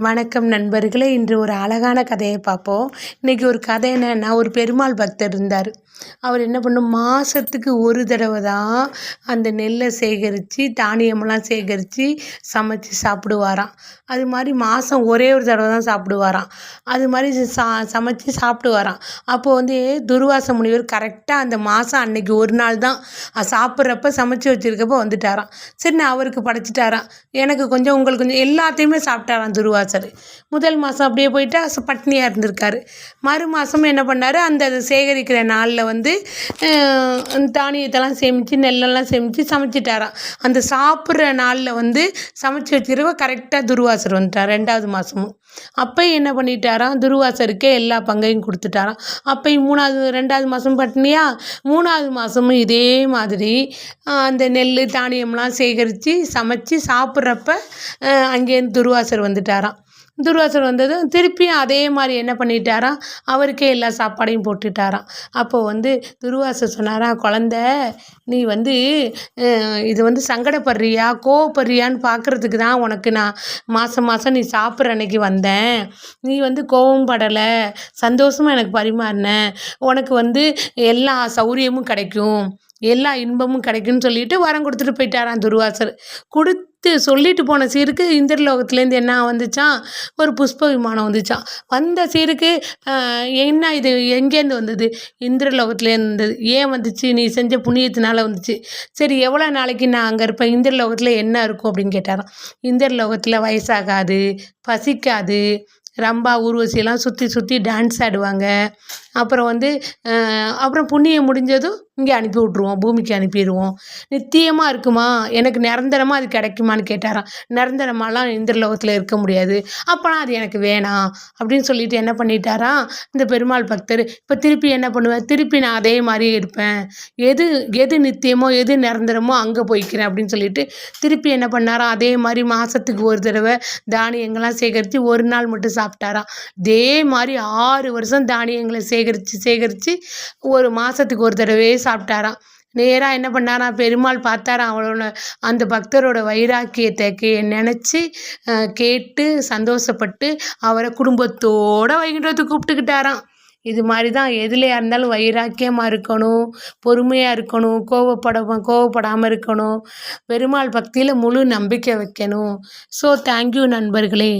வணக்கம் நண்பர்களே. இன்று ஒரு அழகான கதையை பார்ப்போம். இன்றைக்கி ஒரு கதை என்னென்னா ஒரு பெருமாள் பக்தர் இருந்தார். அவர் என்ன பண்ணும்? மாதத்துக்கு ஒரு தடவை தான் அந்த நெல்லை சேகரித்து தானியமெல்லாம் சேகரித்து சமைச்சி சாப்பிடுவாராம். அது மாதிரி மாதம் ஒரே ஒரு தடவை தான் சாப்பிடுவாராம். அது மாதிரி சா சமைச்சி சாப்பிடுவாராம். அப்போது வந்து துர்வாச முனிவர் கரெக்டாக அந்த மாதம் அன்னைக்கு ஒரு நாள் தான் சாப்பிட்றப்ப சமைச்சி வச்சுருக்கப்போ வந்துட்டாராம். சரி நான் அவருக்கு படைச்சிட்டாராம். எனக்கு கொஞ்சம் உங்களுக்கு கொஞ்சம் எல்லாத்தையுமே சாப்பிட்டாராம் துர்வாசர். முதல் மாதம் அப்படியே போயிட்டு பட்னியாக இருந்திருக்காரு. மறு மாதமும் என்ன பண்ணார்? அந்த சேகரிக்கிற நாளில் வந்து தானியத்தெல்லாம் சேமித்து நெல்லெல்லாம் சேமித்து சமைச்சிட்டாராம். அந்த சாப்பிட்ற நாளில் வந்து சமைச்சி வச்சிருவ கரெக்டாக துர்வாசர் வந்துட்டார் ரெண்டாவது மாதமும் அப்போ என்ன பண்ணிட்டாராம் துர்வாசருக்கே எல்லா பங்கையும் கொடுத்துட்டாராம். அப்போயும் மூணாவது ரெண்டாவது மாதம் பட்டினியா? மூணாவது மாதமும் இதே மாதிரி அந்த நெல் தானியம்லாம் சேகரித்து சமைச்சி சாப்பிட்றப்ப அங்கேருந்து துர்வாசர் வந்துட்டாராம். துர்வாசர் வந்ததும் திருப்பியும் அதே மாதிரி என்ன பண்ணிட்டாராம்? அவருக்கே எல்லா சாப்பாடையும் போட்டுட்டாராம். அப்போது வந்து துர்வாசர் சொன்னாராம் குழந்த நீ வந்து இது வந்து சங்கடப்படுறியா? கோவப்படுறியான்னு பார்க்குறதுக்கு தான் உனக்கு நான் மாதம் மாதம் நீ சாப்பிட்ற அன்னைக்கு வந்தேன். நீ வந்து கோவம் படலை. சந்தோஷமாக எனக்கு பரிமாறின. உனக்கு வந்து எல்லா சௌரியமும் கிடைக்கும். எல்லா இன்பமும் கிடைக்கும்னு சொல்லிட்டு வரம் கொடுத்துட்டு போயிட்டாராம் துர்வாசர் கொடுத்து சொல்லிட்டு போன சீருக்கு இந்திரலோகத்துலேருந்து என்ன வந்துச்சான் ஒரு புஷ்ப விமானம் வந்துச்சான் வந்த சீருக்கு என்ன இது எங்கேருந்து வந்தது? இந்திரலோகத்துலேருந்து. வந்தது ஏன் வந்துச்சு? நீ செஞ்ச புண்ணியத்தினால வந்துச்சு. சரி எவ்வளோ நாளைக்கு நான் அங்கே இருப்பேன்? இந்திரலோகத்தில் என்ன இருக்கும் அப்படின்னு கேட்டாராம். இந்திரலோகத்தில் வயசாகாது பசிக்காது ரம்பா ஊர்வசியெல்லாம் சுற்றி சுற்றி டான்ஸ் ஆடுவாங்க. அப்புறம் வந்து அப்புறம் புண்ணியம் முடிஞ்சதும் இங்கே அனுப்பி விட்ருவோம் பூமிக்கு அனுப்பிடுவோம். நித்தியமாக இருக்குமா? எனக்கு நிரந்தரமாக அது கிடைக்குமான்னு கேட்டாராம். நிரந்தரமாலாம் இந்திரலோகத்தில் இருக்க முடியாது. அப்போலாம் அது எனக்கு வேணாம். அப்படின்னு சொல்லிட்டு என்ன பண்ணிட்டாராம்? இந்த பெருமாள் பக்தர் இப்போ திருப்பி என்ன பண்ணுவேன் திருப்பி நான் அதே மாதிரியே இருப்பேன். எது எது நித்தியமோ எது நிரந்தரமோ அங்கே போய்க்கிறேன். அப்படின்னு சொல்லிட்டு திருப்பி என்ன பண்ணாராம்? அதே மாதிரி மாதத்துக்கு ஒரு தடவை தானியங்கள்லாம் சேகரித்து ஒரு நாள் மட்டும் சாப்பிட்டாராம். இதே மாதிரி ஆறு வருஷம் தானியங்களை சேகரித்து சேகரித்து ஒரு மாதத்துக்கு ஒரு தடவையே சாப்பிட்டாராம். நேராக என்ன பண்ணாராம்? பெருமாள் பார்த்தாராம் அவளோட அந்த பக்தரோட வைராக்கியத்தை கே நினச்சி கேட்டு சந்தோஷப்பட்டு அவரை குடும்பத்தோடு வைகுண்டத்துக்கு கூப்பிட்டுக்கிட்டாராம். இது மாதிரி தான் எதுலையா இருந்தாலும் வைராக்கியமாக இருக்கணும் பொறுமையாக இருக்கணும் கோவப்பட கோவப்படாமல் இருக்கணும். பெருமாள் பக்தியில் முழு நம்பிக்கை வைக்கணும். ஸோ தேங்க்யூ நண்பர்களே.